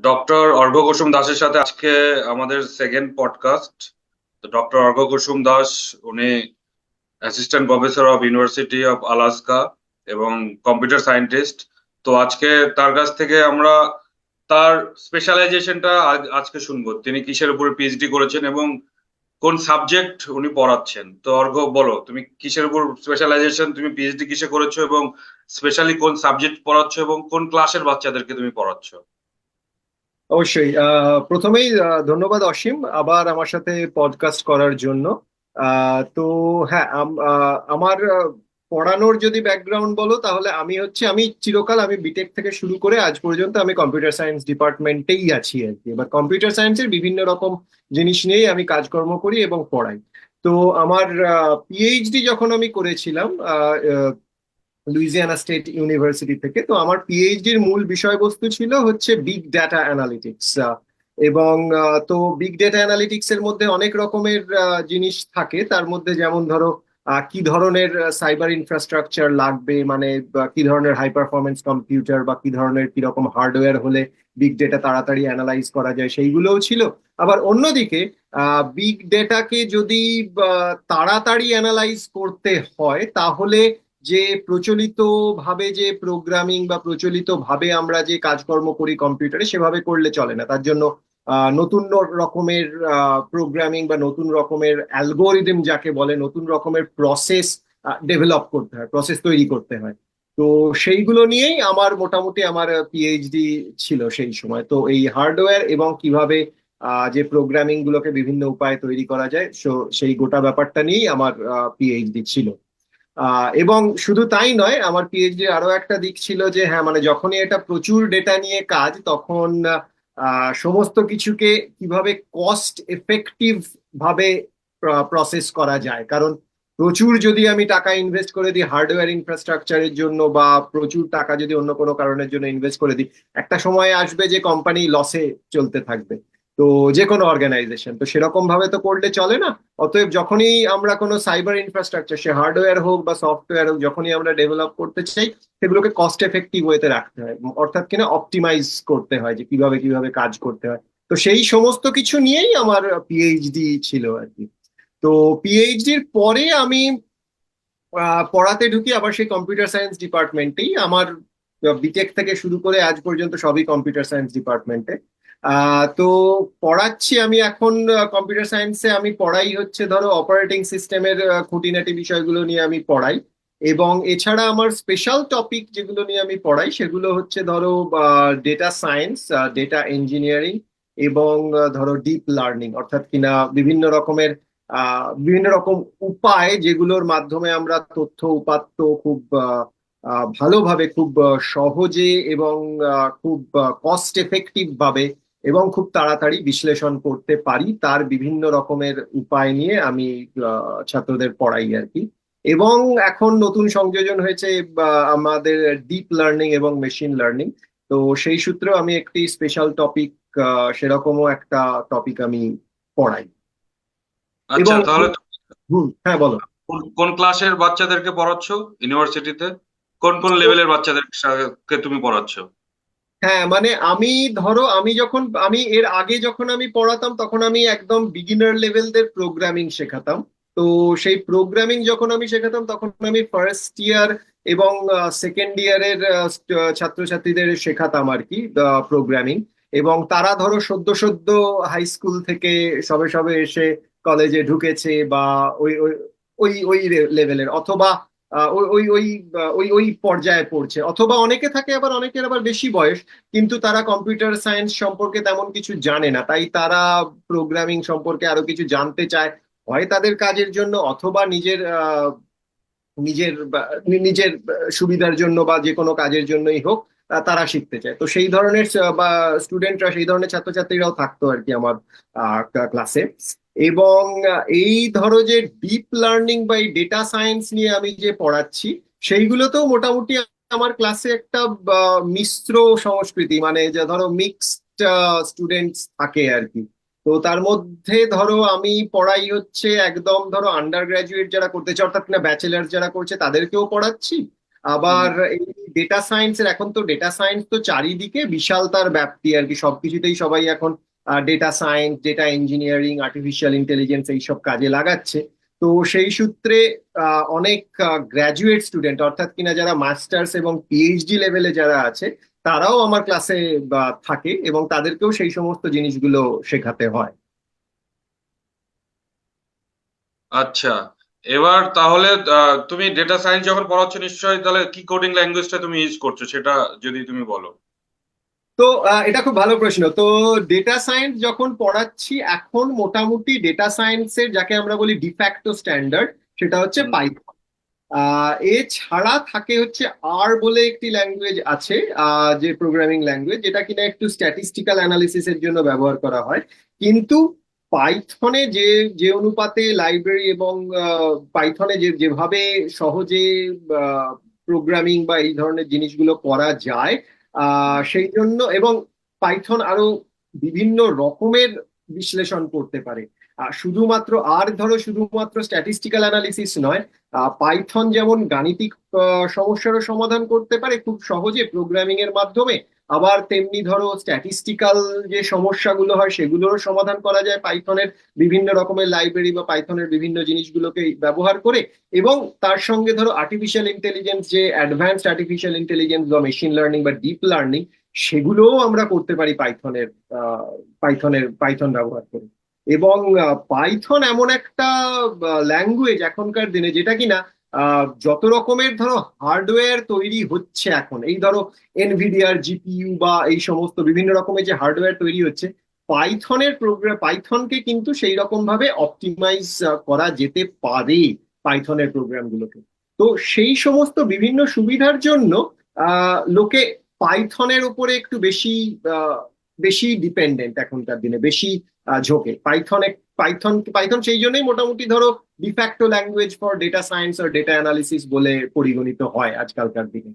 Doctor Argha কুসুম দাসের সাথে আজকে আমাদের সেকেন্ড পডকাস্ট তো ডক্টর অর্ঘ কুসুম দাস, উনি assistant professor of university of Alaska এবং কম্পিউটার সায়েন্টিস্ট তো আজকে তার কাছ থেকে আমরা তার স্পেশালাইজেশনটা আজকে শুনব। তিনি কিসের উপরে পিএইচডি করেছেন এবং কোন সাবজেক্ট উনি পড়াচ্ছেন? তো অর্ঘ, বলো, তুমি কিসের উপর স্পেশালাইজেশন তুমি পিএইচডি কিসে করেছ এবং স্পেশালি কোন সাবজেক্ট পড়াচ্ছ এবং কোন ক্লাসের বাচ্চাদেরকে তুমি পড়াচ্ছ? অবশ্যই। প্রথমেই ধন্যবাদ অসীম আবার আমার সাথে পডকাস্ট করার জন্য। তো হ্যাঁ আমার পড়ানোর যদি ব্যাকগ্রাউন্ড বলো তাহলে আমি হচ্ছে, আমি চিরকাল আমি বিটেক থেকে শুরু করে আজ পর্যন্ত আমি কম্পিউটার সায়েন্স ডিপার্টমেন্টেই আছি আর কি। এবার কম্পিউটার সায়েন্সের বিভিন্ন রকম জিনিস নিয়েই আমি কাজকর্ম করি এবং পড়াই। তো আমার পিএইচডি যখন আমি করেছিলাম লুইজিয়ানা স্টেট ইউনিভার্সিটি থেকে। তো আমার পিএইচডির মূল বিষয়বস্তু ছিল হচ্ছে বিগ ডাটা অ্যানালিটিক্স এবং তো বিগ ডেটা অ্যানালিটিক্স এর মধ্যে অনেক রকমের জিনিস থাকে। তার মধ্যে যেমন ধরো কি ধরনের সাইবার ইনফ্রাস্ট্রাকচার লাগবে মানে কি ধরনের হাই পারফরমেন্স কম্পিউটার বা কি ধরনের কীরকম হার্ডওয়্যার হলে বিগ ডেটা তাড়াতাড়ি অ্যানালাইজ করা যায়, সেইগুলোও ছিল। আবার অন্যদিকে বিগ ডেটাকে যদি তাড়াতাড়ি অ্যানালাইজ করতে হয়, তাহলে যে প্রচলিত ভাবে যে প্রোগ্রামিং বা প্রচলিত ভাবে আমরা যে কাজকর্ম করি কম্পিউটারে সেভাবে করলে চলে না। তার জন্য নতুন রকমের প্রোগ্রামিং বা নতুন রকমের অ্যালগোরিদম যাকে বলে, নতুন রকমের প্রসেস ডেভেলপ করতে হয় প্রসেস তৈরি করতে হয়। তো সেইগুলো নিয়েই আমার মোটামুটি আমার পিএইচডি ছিল সেই সময়। তো এই হার্ডওয়্যার এবং কীভাবে যে প্রোগ্রামিং গুলোকে বিভিন্ন উপায়ে তৈরি করা যায় সেই গোটা ব্যাপারটা নিয়েই আমার পিএইচডি ছিল। এবং শুধু তাই নয়, আমার পিএইচডি আরও একটা দিক ছিল যে হ্যাঁ মানে যখনই এটা প্রচুর ডেটা নিয়ে কাজ, তখন সমস্ত কিছুকে কীভাবে কস্ট এফেক্টিভ ভাবে প্রসেস করা যায়। কারণ প্রচুর যদি আমি টাকা ইনভেস্ট করে দিই হার্ডওয়্যার ইনফ্রাস্ট্রাকচারের জন্য বা প্রচুর টাকা যদি অন্য কোনো কারণের জন্য ইনভেস্ট করে দিই, একটা সময় আসবে যে কোম্পানি লসে চলতে থাকবে। তো যে কোনো অর্গানাইজেশন তো সেরকম ভাবে তো করলে চলে না। অতএব যখনই আমরা কোনো সাইবার ইনফ্রাস্ট্রাকচার সে হার্ডওয়্যার হোক বা সফটওয়্যার হোক, যখনই আমরা ডেভেলপ করতে চাই, সেগুলোকে কস্ট এফেক্টিভ ওয়েতে রাখতে হয়। অর্থাৎ কিনা অপটিমাইজ করতে হয় যে কীভাবে কীভাবে কাজ করতে হয়। তো সেই সমস্ত কিছু নিয়েই আমার পিএইচডি ছিল আর কি। তো পিএইচডির পরে আমি পড়াতে ঢুকি আবার সেই কম্পিউটার সায়েন্স ডিপার্টমেন্টেই আমার বিটেক থেকে শুরু করে আজ পর্যন্ত সবই কম্পিউটার সায়েন্স ডিপার্টমেন্টে তো পড়াচ্ছি আমি এখন কম্পিউটার সায়েন্সে আমি পড়াই হচ্ছে ধরো অপারেটিং সিস্টেমের খুঁটিনাটি বিষয়গুলো নিয়ে আমি পড়াই। এবং এছাড়া আমার স্পেশাল টপিক যেগুলো নিয়ে আমি পড়াই সেগুলো হচ্ছে ধরো ডেটা সায়েন্স ডেটা ইঞ্জিনিয়ারিং এবং ধরো ডিপ লার্নিং অর্থাৎ কিনা বিভিন্ন রকমের বিভিন্ন রকম উপায় যেগুলোর মাধ্যমে আমরা তথ্য উপাত্ত খুব ভালোভাবে খুব সহজে এবং খুব কস্ট এফেক্টিভ ভাবে এবং খুব তাড়াতাড়ি বিশ্লেষণ করতে পারি তার বিভিন্ন রকমের উপায় নিয়ে আমি ছাত্রদের পড়াই আর কি। এবং এখন নতুন সংযোজন হয়েছে আমাদের ডিপ লার্নিং এবং মেশিন লার্নিং তো সেই সূত্রেও আমি একটি স্পেশাল টপিক সেরকমও একটা টপিক আমি পড়াই। আচ্ছা তাহলে হুম হ্যাঁ বলো। কোন- কোন ক্লাসের বাচ্চাদেরকে পড়াচ্ছ? ইউনিভার্সিটিতে কোন কোন লেভেলের বাচ্চাদেরকে তুমি পড়াচ্ছ? হ্যাঁ মানে আমি ধরো আমি যখন, আমি এর আগে যখন আমি পড়াতাম তখন আমি একদম বিগিনার লেভেলদের প্রোগ্রামিং শেখাতাম। তো সেই প্রোগ্রামিং যখন আমি শেখাতাম তখন আমি ফার্স্ট ইয়ার এবং সেকেন্ড ইয়ারের ছাত্রছাত্রীদের শেখাতাম আর কি প্রোগ্রামিং এবং তারা ধরো সদ্য সদ্য হাই স্কুল থেকে সবে সবে এসে কলেজে ঢুকেছে বা ওই ওই ওই লেভেলের অথবা ওই ওই ওই ওই পর্যায়ে পড়ছে। অথবা অনেকে থাকে, আবার অনেকের আবার বেশি বয়স, কিন্তু তারা কম্পিউটার সায়েন্স সম্পর্কে তেমন কিছু জানে না। তাই তারা প্রোগ্রামিং সম্পর্কে আরও কিছু জানতে চায়। হয় তাদের কাজের জন্য, অথবা নিজের নিজের নিজের সুবিধার জন্য বা যে কোনো কাজের জন্যই হোক তারা শিখতে চায়। তো সেই ধরনের বা স্টুডেন্টরা সেই ধরনের ছাত্রছাত্রীরাও থাকতো আর কি আমার ক্লাসে। এবং এই ধরো যে ডিপ লার্নিং বা এই ডেটা সায়েন্স নিয়ে আমি যে পড়াচ্ছি সেইগুলোতেও মোটামুটি আমার ক্লাসে একটা মিশ্র সংস্কৃতি মানে যে ধরো মিক্সড স্টুডেন্টস থাকে আর কি। তো তার মধ্যে ধরো আমি পড়াই হচ্ছে একদম ধরো আন্ডার গ্রাজুয়েট যারা করতে চায় অর্থাৎ না ব্যাচেলার যারা করছে তাদেরকেও পড়াচ্ছি। আবার এই ডেটা সায়েন্সের এখন তো ডেটা সায়েন্স তো চারিদিকে বিশাল তার ব্যাপ্তি আর কি সবকিছুতেই সবাই এখন data science data engineering artificial intelligence এইসব কাজে লাগাচ্ছে। তো সেই সূত্রে অনেক গ্র্যাজুয়েট স্টুডেন্ট অর্থাৎ কিনা যারা মাস্টার্স এবং পিএইচডি লেভেলে যারা আছে, তারাও আমার ক্লাসে থাকে এবং তাদেরকেও সেই সমস্ত জিনিসগুলো শেখাতে হয়। আচ্ছা এবার তাহলে তুমি ডেটা সায়েন্স যখন পড়াচ্ছ নিশ্চয়ই, তাহলে কি কোডিং ল্যাঙ্গুয়েজটা তুমি ইউজ করছ, সেটা যদি তুমি বলো। তো এটা খুব ভালো প্রশ্ন। তো ডেটা সায়েন্স যখন পড়াচ্ছি এখন মোটামুটি ডেটা সায়েন্সের যাকে আমরা বলি ডিফ্যাক্টো স্ট্যান্ডার্ড সেটা হচ্ছে। পাইথন এছাড়া থাকে হচ্ছে আর বলে একটি ল্যাঙ্গুয়েজ আছে যে প্রোগ্রামিং ল্যাঙ্গুয়েজ যেটা কিনা একটু স্ট্যাটিস্টিক্যাল অ্যানালিসিসের জন্য ব্যবহার করা হয়। কিন্তু পাইথনে যে যে অনুপাতে লাইব্রেরি এবং পাইথনে যে যেভাবে সহজে প্রোগ্রামিং বা এই ধরনের জিনিসগুলো করা যায় সেই জন্য এবং পাইথন আরও বিভিন্ন রকমের বিশ্লেষণ করতে পারে। শুধুমাত্র আর ধরো শুধুমাত্র স্ট্যাটিস্টিক্যাল অ্যানালিসিস নয় পাইথন যেমন গাণিতিক সমস্যারও সমাধান করতে পারে, খুব সহজে প্রোগ্রামিং এর মাধ্যমে আবার তেমনি ধরো স্ট্যাটিস্টিক্যাল যে সমস্যাগুলো হয় সেগুলোরও সমাধান করা যায় পাইথনের বিভিন্ন রকমের লাইব্রেরি বা পাইথনের বিভিন্ন জিনিসগুলোকে ব্যবহার করে এবং তার সঙ্গে ধরো আর্টিফিশিয়াল ইন্টেলিজেন্স যে অ্যাডভান্সড আর্টিফিশিয়াল ইন্টেলিজেন্স বা মেশিন লার্নিং বা ডিপ লার্নিং সেগুলোও আমরা করতে পারি পাইথনের পাইথনের, পাইথন ব্যবহার করে। এবং পাইথন এমন একটা ল্যাঙ্গুয়েজ এখনকার দিনে যেটা কিনা যত রকমের ধরো হার্ডওয়্যার তৈরি হচ্ছে এখন, এই ধরো এনভিডিআর জিপিইউ বা এই সমস্ত বিভিন্ন রকমের যে হার্ডওয়্যার তৈরি হচ্ছে, পাইথনের প্রোগ্রাম পাইথনকে কিন্তু সেই রকম ভাবে অপটিমাইজ করা যেতে পারে পাইথনের প্রোগ্রামগুলোকে তো সেই সমস্ত বিভিন্ন সুবিধার জন্য লোকে পাইথনের উপরে একটু বেশি বেশি ডিপেন্ডেন্ট এখনকার দিনে, বেশি ঝোঁকে। পাইথনে পাইথন পাইথন সেই জন্যই মোটামুটি ধরো de facto language for data science R data analysis বলে পরিগণিত হয় আজকালকার দিনে।